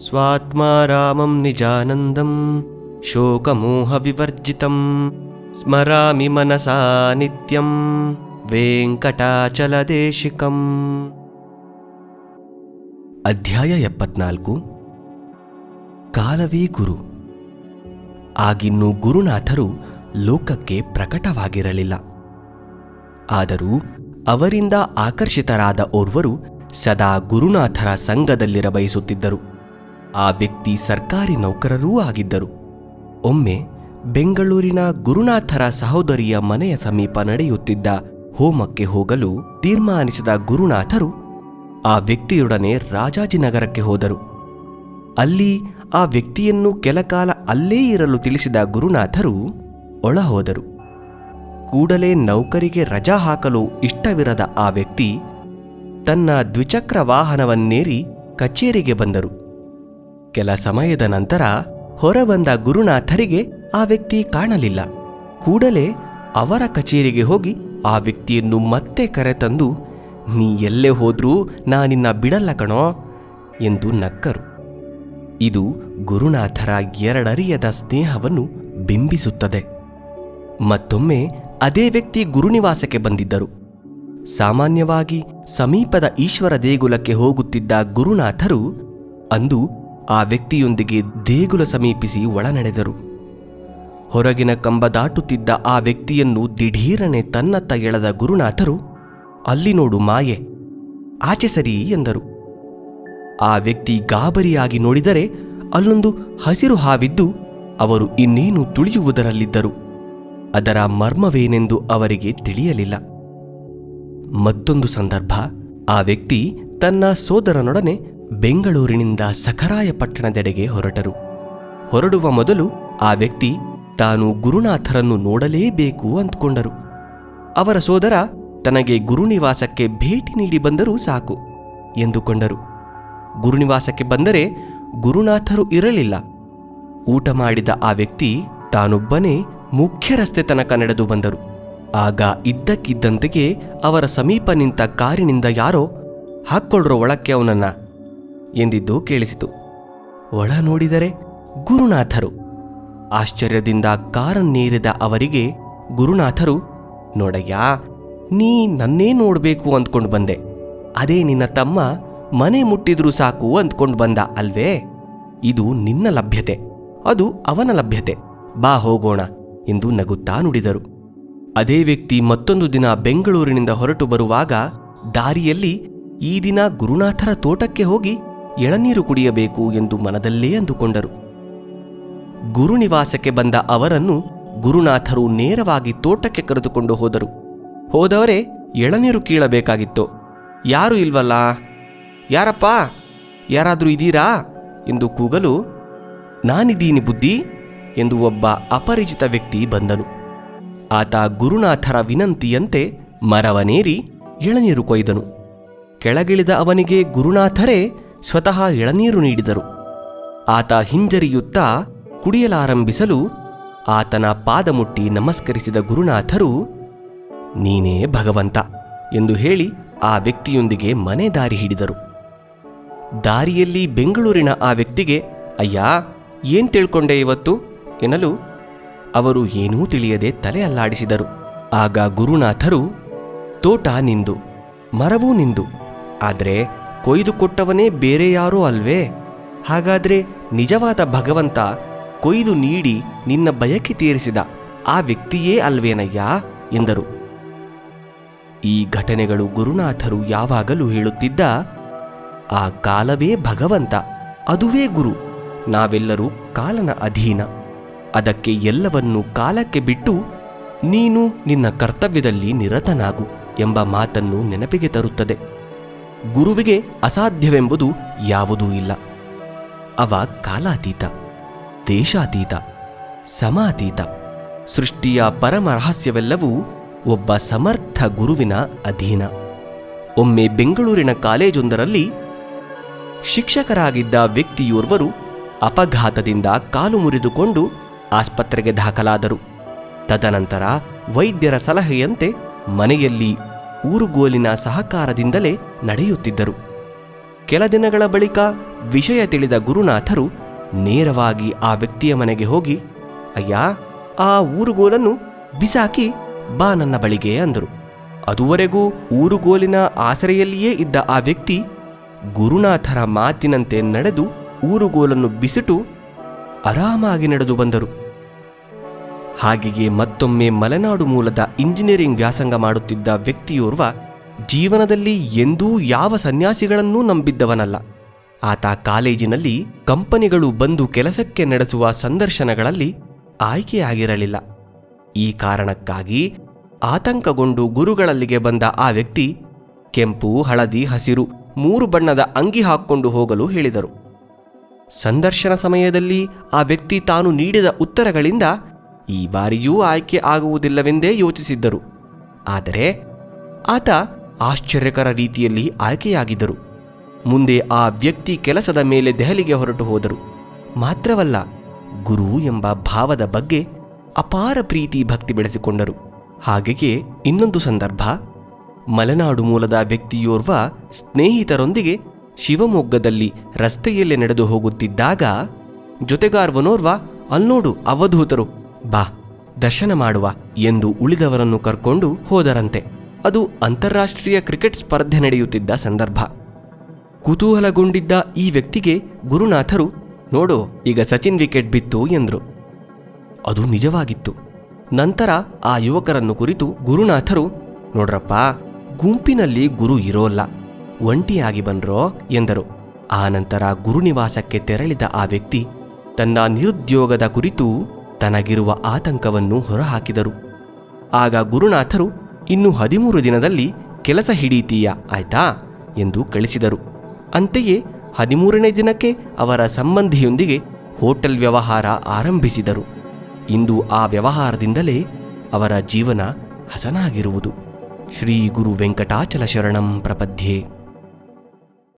स्वात्मा रामं निजानन्दं शोकमोहविवर्जितं स्मरामि मनसा नित्यं ವೆಂಕಟಾಚಲದೇಶಿಕಂ ಅಧ್ಯಾಯ ಎಪ್ಪತ್ನಾಲ್ಕು ಕಾಲವೇ ಗುರು ಆಗಿನ್ನು ಗುರುನಾಥರು ಲೋಕಕ್ಕೆ ಪ್ರಕಟವಾಗಿರಲಿಲ್ಲ ಆದರೂ ಅವರಿಂದ ಆಕರ್ಷಿತರಾದ ಓರ್ವರು ಸದಾ ಗುರುನಾಥರ ಸಂಘದಲ್ಲಿರ ಬಯಸುತ್ತಿದ್ದರು ಆ ವ್ಯಕ್ತಿ ಸರ್ಕಾರಿ ನೌಕರರೂ ಆಗಿದ್ದರು. ಒಮ್ಮೆ ಬೆಂಗಳೂರಿನ ಗುರುನಾಥರ ಸಹೋದರಿಯ ಮನೆಯ ಸಮೀಪ ನಡೆಯುತ್ತಿದ್ದ ಹೋಮಕ್ಕೆ ಹೋಗಲು ತೀರ್ಮಾನಿಸಿದ ಗುರುನಾಥರು ಆ ವ್ಯಕ್ತಿಯೊಡನೆ ರಾಜಾಜಿನಗರಕ್ಕೆ ಹೋದರು. ಅಲ್ಲಿ ಆ ವ್ಯಕ್ತಿಯನ್ನು ಕೆಲಕಾಲ ಅಲ್ಲೇ ಇರಲು ತಿಳಿಸಿದ ಗುರುನಾಥರು ಒಳಹೋದರು. ಕೂಡಲೇ ನೌಕರಿಗೆ ರಜಾ ಹಾಕಲು ಇಷ್ಟವಿರದ ಆ ವ್ಯಕ್ತಿ ತನ್ನ ದ್ವಿಚಕ್ರ ವಾಹನವನ್ನೇರಿ ಕಚೇರಿಗೆ ಬಂದರು. ಕೆಲ ಸಮಯದ ನಂತರ ಹೊರಬಂದ ಗುರುನಾಥರಿಗೆ ಆ ವ್ಯಕ್ತಿ ಕಾಣಲಿಲ್ಲ. ಕೂಡಲೇ ಅವರ ಕಚೇರಿಗೆ ಹೋಗಿ ಆ ವ್ಯಕ್ತಿಯನ್ನು ಮತ್ತೆ ಕರೆತಂದು, ನೀ ಎಲ್ಲೇ ಹೋದ್ರೂ ನಾನಿನ್ನ ಬಿಡಲ್ಲ ಕಣೋ ಎಂದು ನಕ್ಕರು. ಇದು ಗುರುನಾಥರ ಎರಡರಿಯದ ಸ್ನೇಹವನ್ನು ಬಿಂಬಿಸುತ್ತದೆ. ಮತ್ತೊಮ್ಮೆ ಅದೇ ವ್ಯಕ್ತಿ ಗುರುನಿವಾಸಕ್ಕೆ ಬಂದಿದ್ದರು. ಸಾಮಾನ್ಯವಾಗಿ ಸಮೀಪದ ಈಶ್ವರ ದೇಗುಲಕ್ಕೆ ಹೋಗುತ್ತಿದ್ದ ಗುರುನಾಥರು ಅಂದು ಆ ವ್ಯಕ್ತಿಯೊಂದಿಗೆ ದೇಗುಲ ಸಮೀಪಿಸಿ ಒಳನಡೆದರು. ಹೊರಗಿನ ಕಂಬ ದಾಟುತ್ತಿದ್ದ ಆ ವ್ಯಕ್ತಿಯನ್ನು ದಿಢೀರನೆ ತನ್ನತ್ತ ಎಳೆದ ಗುರುನಾಥರು, ಅಲ್ಲಿ ನೋಡು ಮಾಯೆ, ಆಚೆ ಸರಿ ಎಂದರು. ಆ ವ್ಯಕ್ತಿ ಗಾಬರಿಯಾಗಿ ನೋಡಿದರೆ ಅಲ್ಲೊಂದು ಹಸಿರು ಹಾವಿದ್ದು ಅವರು ಇನ್ನೇನು ತುಳಿಯುವುದರಲ್ಲಿದ್ದರು. ಅದರ ಮರ್ಮವೇನೆಂದು ಅವರಿಗೆ ತಿಳಿಯಲಿಲ್ಲ. ಮತ್ತೊಂದು ಸಂದರ್ಭ, ಆ ವ್ಯಕ್ತಿ ತನ್ನ ಸೋದರನೊಡನೆ ಬೆಂಗಳೂರಿನಿಂದ ಸಖರಾಯಪಟ್ಟಣದೆಡೆಗೆ ಹೊರಟರು. ಹೊರಡುವ ಮೊದಲು ಆ ವ್ಯಕ್ತಿ ತಾನು ಗುರುನಾಥರನ್ನು ನೋಡಲೇಬೇಕು ಅಂದ್ಕೊಂಡರು. ಅವರ ಸೋದರ ತನಗೆ ಗುರುನಿವಾಸಕ್ಕೆ ಭೇಟಿ ನೀಡಿ ಬಂದರೂ ಸಾಕು ಎಂದುಕೊಂಡರು. ಗುರುನಿವಾಸಕ್ಕೆ ಬಂದರೆ ಗುರುನಾಥರು ಇರಲಿಲ್ಲ. ಊಟ ಮಾಡಿದ ಆ ವ್ಯಕ್ತಿ ತಾನೊಬ್ಬನೇ ಮುಖ್ಯ ರಸ್ತೆ ತನಕ ನಡೆದು ಬಂದರು. ಆಗ ಇದ್ದಕ್ಕಿದ್ದಂತೆಯೇ ಅವರ ಸಮೀಪ ನಿಂತ ಕಾರಿನಿಂದ ಯಾರೋ ಹಾಕ್ಕೊಳ್ರೋ ಒಳಕ್ಕೆ ಅವನನ್ನ ಎಂದಿದ್ದು ಕೇಳಿಸಿತು. ಒಳ ನೋಡಿದರೆ ಗುರುನಾಥರು. ಆಶ್ಚರ್ಯದಿಂದ ಕಾರನ್ನೇರಿದ ಅವರಿಗೆ ಗುರುನಾಥರು, ನೋಡಯ್ಯ, ನೀ ನನ್ನೇ ನೋಡ್ಬೇಕು ಅಂದ್ಕೊಂಡು ಬಂದೆ. ಅದೇ ನಿನ್ನ ತಮ್ಮ ಮನೆ ಮುಟ್ಟಿದ್ರೂ ಸಾಕು ಅಂದ್ಕೊಂಡು ಬಂದ ಅಲ್ವೇ? ಇದು ನಿನ್ನ ಲಭ್ಯತೆ, ಅದು ಅವನ ಲಭ್ಯತೆ. ಬಾ ಹೋಗೋಣ ಎಂದು ನಗುತ್ತಾ ನುಡಿದರು. ಅದೇ ವ್ಯಕ್ತಿ ಮತ್ತೊಂದು ದಿನ ಬೆಂಗಳೂರಿನಿಂದ ಹೊರಟು ಬರುವಾಗ ದಾರಿಯಲ್ಲಿ ಈ ದಿನ ಗುರುನಾಥರ ತೋಟಕ್ಕೆ ಹೋಗಿ ಎಳನೀರು ಕುಡಿಯಬೇಕು ಎಂದು ಮನದಲ್ಲೇ ಅಂದುಕೊಂಡರು. ಗುರುನಿವಾಸಕ್ಕೆ ಬಂದ ಅವರನ್ನು ಗುರುನಾಥರು ನೇರವಾಗಿ ತೋಟಕ್ಕೆ ಕರೆದುಕೊಂಡು ಹೋದರು. ಹೋದವರೇ, ಎಳನೀರು ಕೀಳಬೇಕಾಗಿತ್ತು. ಯಾರು ಇಲ್ವಲ್ಲ? ಯಾರಪ್ಪ? ಯಾರಾದರೂ ಇದೀರಾ ಎಂದು ಕೂಗಲು ನಾನಿದ್ದೀನಿ ಬುದ್ಧಿ ಎಂದು ಒಬ್ಬ ಅಪರಿಚಿತ ವ್ಯಕ್ತಿ ಬಂದನು. ಆತ ಗುರುನಾಥರ ವಿನಂತಿಯಂತೆ ಮರವನೇರಿ ಎಳನೀರು ಕೊಯ್ದನು. ಕೆಳಗಿಳಿದ ಅವನಿಗೆ ಗುರುನಾಥರೇ ಸ್ವತಃ ಎಳನೀರು ನೀಡಿದರು. ಆತ ಹಿಂಜರಿಯುತ್ತಾ ಕುಡಿಯಲಾರಂಭಿಸಲು ಆತನ ಪಾದ ಮುಟ್ಟಿ ನಮಸ್ಕರಿಸಿದ ಗುರುನಾಥರು, ನೀನೇ ಭಗವಂತ ಎಂದು ಹೇಳಿ ಆ ವ್ಯಕ್ತಿಯೊಂದಿಗೆ ಮನೆ ದಾರಿ ಹಿಡಿದರು. ದಾರಿಯಲ್ಲಿ ಬೆಂಗಳೂರಿನ ಆ ವ್ಯಕ್ತಿಗೆ, ಅಯ್ಯ, ಏನ್ ತಿಳ್ಕೊಂಡೆ ಇವತ್ತು? ಎನ್ನಲು ಅವರು ಏನೂ ತಿಳಿಯದೆ ತಲೆ ಅಲ್ಲಾಡಿಸಿದರು. ಆಗ ಗುರುನಾಥರು, ತೋಟ ನಿಂದು, ಮರವೂ ನಿಂದು, ಆದರೆ ಕೊಯ್ದು ಕೊಟ್ಟವನೇ ಬೇರೆ ಯಾರೋ ಅಲ್ವೇ? ಹಾಗಾದ್ರೆ ನಿಜವಾದ ಭಗವಂತ ಕೊಯ್ದು ನೀಡಿ ನಿನ್ನ ಬಯಕೆ ತೀರಿಸಿದ ಆ ವ್ಯಕ್ತಿಯೇ ಅಲ್ವೇನಯ್ಯ? ಎಂದರು. ಈ ಘಟನೆಗಳು ಗುರುನಾಥರು ಯಾವಾಗಲೂ ಹೇಳುತ್ತಿದ್ದ, ಆ ಕಾಲವೇ ಭಗವಂತ, ಅದುವೇ ಗುರು, ನಾವೆಲ್ಲರೂ ಕಾಲನ ಅಧೀನ. ಅದಕ್ಕೆ ಎಲ್ಲವನ್ನೂ ಕಾಲಕ್ಕೆ ಬಿಟ್ಟು ನೀನು ನಿನ್ನ ಕರ್ತವ್ಯದಲ್ಲಿ ನಿರತನಾಗು ಎಂಬ ಮಾತನ್ನು ನೆನಪಿಗೆ ತರುತ್ತದೆ. ಗುರುವಿಗೆ ಅಸಾಧ್ಯವೆಂಬುದು ಯಾವುದೂ ಇಲ್ಲ. ಅವ ಕಾಲಾತೀತ, ದೇಶಾತೀತ, ಸಮಾತೀತ. ಸೃಷ್ಟಿಯ ಪರಮ ರಹಸ್ಯವೆಲ್ಲವೂ ಒಬ್ಬ ಸಮರ್ಥ ಗುರುವಿನ ಅಧೀನ. ಒಮ್ಮೆ ಬೆಂಗಳೂರಿನ ಕಾಲೇಜೊಂದರಲ್ಲಿ ಶಿಕ್ಷಕರಾಗಿದ್ದ ವ್ಯಕ್ತಿಯೋರ್ವರು ಅಪಘಾತದಿಂದ ಕಾಲು ಮುರಿದುಕೊಂಡು ಆಸ್ಪತ್ರೆಗೆ ದಾಖಲಾದರು. ತದನಂತರ ವೈದ್ಯರ ಸಲಹೆಯಂತೆ ಮನೆಯಲ್ಲಿ ಊರುಗೋಲಿನ ಸಹಕಾರದಿಂದಲೇ ನಡೆಯುತ್ತಿದ್ದರು. ಕೆಲ ದಿನಗಳ ಬಳಿಕ ವಿಷಯ ತಿಳಿದ ಗುರುನಾಥರು ನೇರವಾಗಿ ಆ ವ್ಯಕ್ತಿಯ ಮನೆಗೆ ಹೋಗಿ, ಅಯ್ಯ, ಆ ಊರುಗೋಲನ್ನು ಬಿಸಾಕಿ ಬಾ ನನ್ನ ಬಳಿಗೆ ಅಂದರು. ಅದುವರೆಗೂ ಊರುಗೋಲಿನ ಆಸರೆಯಲ್ಲಿಯೇ ಇದ್ದ ಆ ವ್ಯಕ್ತಿ ಗುರುನಾಥರ ಮಾತಿನಂತೆ ನಡೆದು ಊರುಗೋಲನ್ನು ಬಿಸಿಟು ಆರಾಮಾಗಿ ನಡೆದು ಬಂದರು. ಹಾಗೆಯೇ ಮತ್ತೊಮ್ಮೆ ಮಲೆನಾಡು ಮೂಲದ ಇಂಜಿನಿಯರಿಂಗ್ ವ್ಯಾಸಂಗ ಮಾಡುತ್ತಿದ್ದ ವ್ಯಕ್ತಿಯೋರ್ವ ಜೀವನದಲ್ಲಿ ಎಂದೂ ಯಾವ ಸನ್ಯಾಸಿಗಳನ್ನೂ ನಂಬಿದ್ದವನಲ್ಲ. ಆತ ಕಾಲೇಜಿನಲ್ಲಿ ಕಂಪನಿಗಳು ಬಂದು ಕೆಲಸಕ್ಕೆ ನಡೆಸುವ ಸಂದರ್ಶನಗಳಲ್ಲಿ ಆಯ್ಕೆಯಾಗಿರಲಿಲ್ಲ. ಈ ಕಾರಣಕ್ಕಾಗಿ ಆತಂಕಗೊಂಡು ಗುರುಗಳಲ್ಲಿಗೆ ಬಂದ ಆ ವ್ಯಕ್ತಿ ಕೆಂಪು, ಹಳದಿ, ಹಸಿರು ಮೂರು ಬಣ್ಣದ ಅಂಗಿ ಹಾಕ್ಕೊಂಡು ಹೋಗಲು ಹೇಳಿದರು. ಸಂದರ್ಶನ ಸಮಯದಲ್ಲಿ ಆ ವ್ಯಕ್ತಿ ತಾನು ನೀಡಿದ ಉತ್ತರಗಳಿಂದ ಈ ಬಾರಿಯೂ ಆಯ್ಕೆ ಆಗುವುದಿಲ್ಲವೆಂದೇ ಯೋಚಿಸಿದ್ದರು. ಆದರೆ ಆತ ಆಶ್ಚರ್ಯಕರ ರೀತಿಯಲ್ಲಿ ಆಯ್ಕೆಯಾಗಿದ್ದರು. ಮುಂದೆ ಆ ವ್ಯಕ್ತಿ ಕೆಲಸದ ಮೇಲೆ ದೆಹಲಿಗೆ ಹೊರಟು ಹೋದರು. ಮಾತ್ರವಲ್ಲ, ಗುರು ಎಂಬ ಭಾವದ ಬಗ್ಗೆ ಅಪಾರ ಪ್ರೀತಿ ಭಕ್ತಿ ಬೆಳೆಸಿಕೊಂಡರು. ಹಾಗೆಯೇ ಇನ್ನೊಂದು ಸಂದರ್ಭ, ಮಲೆನಾಡು ಮೂಲದ ವ್ಯಕ್ತಿಯೋರ್ವ ಸ್ನೇಹಿತರೊಂದಿಗೆ ಶಿವಮೊಗ್ಗದಲ್ಲಿ ರಸ್ತೆಯಲ್ಲೇ ನಡೆದು ಹೋಗುತ್ತಿದ್ದಾಗ ಜೊತೆಗಾರ್ವನೋರ್ವ, ಅಲ್ನೋಡು, ಅವಧೂತರು ಬಾ, ದರ್ಶನ ಮಾಡುವ ಎಂದು ಉಳಿದವರನ್ನು ಕರ್ಕೊಂಡು ಹೋದರಂತೆ. ಅದು ಅಂತಾರಾಷ್ಟ್ರೀಯ ಕ್ರಿಕೆಟ್ ಸ್ಪರ್ಧೆ ನಡೆಯುತ್ತಿದ್ದ ಸಂದರ್ಭ. ಕುತೂಹಲಗೊಂಡಿದ್ದ ಈ ವ್ಯಕ್ತಿಗೆ ಗುರುನಾಥರು, ನೋಡು, ಈಗ ಸಚಿನ್ ವಿಕೆಟ್ ಬಿತ್ತು, ಎಂದರು. ಅದು ನಿಜವಾಗಿತ್ತು. ನಂತರ ಆ ಯುವಕರನ್ನು ಕುರಿತು ಗುರುನಾಥರು, ನೋಡ್ರಪ್ಪ, ಗುಂಪಿನಲ್ಲಿ ಗುರು ಇರೋಲ್ಲ, ಒಂಟಿಯಾಗಿ ಬಂದ್ರೋ, ಎಂದರು. ಆ ನಂತರ ಗುರುನಿವಾಸಕ್ಕೆ ತೆರಳಿದ ಆ ವ್ಯಕ್ತಿ ತನ್ನ ನಿರುದ್ಯೋಗದ ಕುರಿತು ತನಗಿರುವ ಆತಂಕವನ್ನು ಹೊರಹಾಕಿದರು. ಆಗ ಗುರುನಾಥರು, ಇನ್ನು ಹದಿಮೂರು ದಿನದಲ್ಲಿ ಕೆಲಸ ಹಿಡೀತೀಯ, ಆಯ್ತಾ? ಎಂದು ಕಳಿಸಿದರು. ಅಂತೆಯೇ ಹದಿಮೂರನೇ ದಿನಕ್ಕೆ ಅವರ ಸಂಬಂಧಿಯೊಂದಿಗೆ ಹೋಟೆಲ್ ವ್ಯವಹಾರ ಆರಂಭಿಸಿದರು. ಇಂದು ಆ ವ್ಯವಹಾರದಿಂದಲೇ ಅವರ ಜೀವನ ಹಸನಾಗಿರುವುದು. ಶ್ರೀ ಗುರು ವೆಂಕಟಾಚಲ ಶರಣಂ ಪ್ರಪದ್ಯೆ.